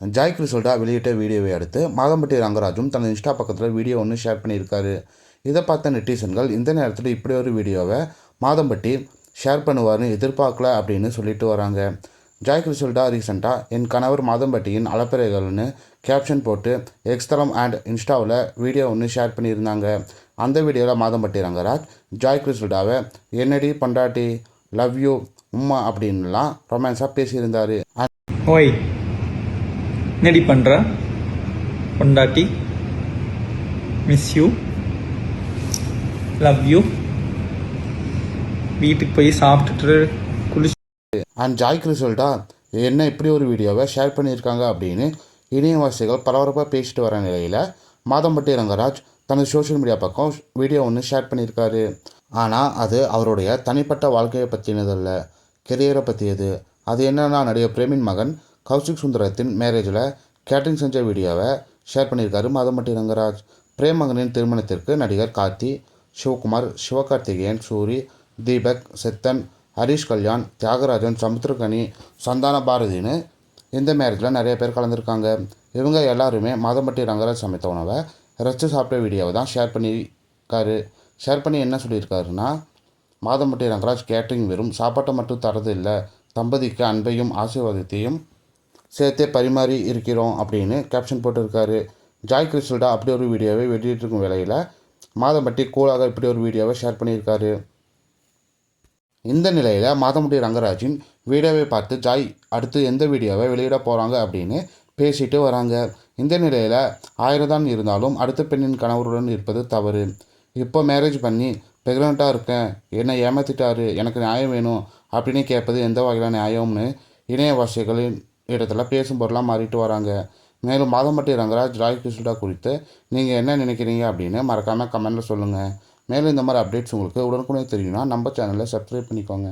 Joy கிறிசோல்டா வெளியிட்ட வீடியோவை அடுத்து மாதம்பட்டி ரங்கராஜும் தனது இன்ஸ்டா பக்கத்தில் வீடியோ ஒன்று ஷேர் பண்ணியிருக்காரு. இதை பார்த்த நெட்டிசன்கள் இந்த நேரத்தில் இப்படி ஒரு வீடியோவை மாதம்பட்டி ஷேர் பண்ணுவார்னு எதிர்பார்க்கல அப்படின்னு சொல்லிட்டு வராங்க. ஜாய் கிறிசோல்டா ரீசெண்டாக என் கணவர் மாதம்பட்டியின் அலப்பறைகள்னு கேப்ஷன் போட்டு எக்ஸ்தலம் அண்ட் இன்ஸ்டாவில் வீடியோ ஒன்று ஷேர் பண்ணியிருந்தாங்க. அந்த வீடியோவில் மாதம்பட்டி ரங்கராஜ் ஜாய் கிறிசோல்டாவை என்னடி பண்டாட்டி லவ் யூ உம்மா அப்படின்லாம் ரொமான்ஸாக பேசியிருந்தார். ஓய் என்னடி பண்ணுற பொண்டாட்டி. மிஸ் யூ லவ் யூ வீட்டுக்கு போய் சாப்பிட்டுட்டு குளிச்சு அண்ட் ஜாய் கிறிசோல்டா என்ன இப்படி ஒரு வீடியோவை ஷேர் பண்ணியிருக்காங்க அப்படின்னு இணையவாசிகள் பரபரப்பாக பேசிட்டு வர நிலையில் மாதம்பட்டி ரங்கராஜ் தனது சோஷியல் மீடியா பக்கம் வீடியோ ஒன்று ஷேர் பண்ணியிருக்காரு. ஆனால் அது அவருடைய தனிப்பட்ட வாழ்க்கையை பற்றினதல்ல கெரியரை பற்றியது அது என்னன்னா நடிகர் பிரேமின் மகன் கௌசிக் சுந்தரத்தின் மேரேஜில் கேட்டரிங் செஞ்ச வீடியோவை ஷேர் பண்ணியிருக்காரு மாதம்பட்டி ரங்கராஜ். பிரேமகனின் திருமணத்திற்கு நடிகர் கார்த்தி சிவகுமார் சிவகார்த்திகேயன் சூரி தீபக் செத்தன் ஹரிஷ் கல்யாண் தியாகராஜன் சமுத்திரகனி சந்தான பாரதின்னு இந்த மேரேஜில் நிறைய பேர் கலந்துருக்காங்க. இவங்க எல்லாருமே மாதம்பட்டி ரங்கராஜ் சமைத்த உணவை ரசித்து சாப்பிட்ட வீடியோவை தான் ஷேர் பண்ணியிருக்காரு. ஷேர் பண்ணி என்ன சொல்லியிருக்காருன்னா மாதம்பட்டி ரங்கராஜ் கேட்டரிங் வெறும் சாப்பாட்டை மட்டும் தரது இல்லை தம்பதிக்கு அன்பையும் ஆசீர்வாதத்தையும் சேர்த்தே பரிமாறி இருக்கிறோம் அப்படின்னு கேப்ஷன் போட்டிருக்காரு. ஜாய் கிறிஸ்டல்டா அப்படி ஒரு வீடியோவை வெளியிட்டிருக்கும் வேலையில் மாதம்பட்டி கூலாக இப்படி ஒரு வீடியோவை ஷேர் பண்ணியிருக்காரு. இந்த நிலையில் மாதம்பட்டி ரங்கராஜின் வீடியோவை பார்த்து ஜாய் அடுத்து எந்த வீடியோவை வெளியிட போகிறாங்க அப்படின்னு பேசிட்டு வராங்க. இந்த நிலையில் ஆயிரம் தான் இருந்தாலும் அடுத்த பெண்ணின் கணவருடன் இருப்பது தவறு. இப்போ மேரேஜ் பண்ணி ப்ரெக்னெண்ட்டாக இருக்கேன். என்னை ஏமாற்றிட்டாரு எனக்கு நியாயம் வேணும் அப்படின்னு கேட்பது எந்த வகையில நியாயம்னு இணையவாசிகளின் இடத்துல பேசும் பொருளாக மாறிட்டு வராங்க. மேலும் மாதம்பட்டி ரங்கராஜ் ராய் கிருஷ்ணா குறித்து நீங்கள் என்ன நினைக்கிறீங்க அப்படின்னு மறக்காமல் கமெண்ட்டில் சொல்லுங்கள் மேலும் இந்த மாதிரி அப்டேட்ஸ் உங்களுக்கு உடனுக்குடனே தெரியும்னா நம்ம சேனலை சப்ஸ்கிரைப் பண்ணிக்கோங்க.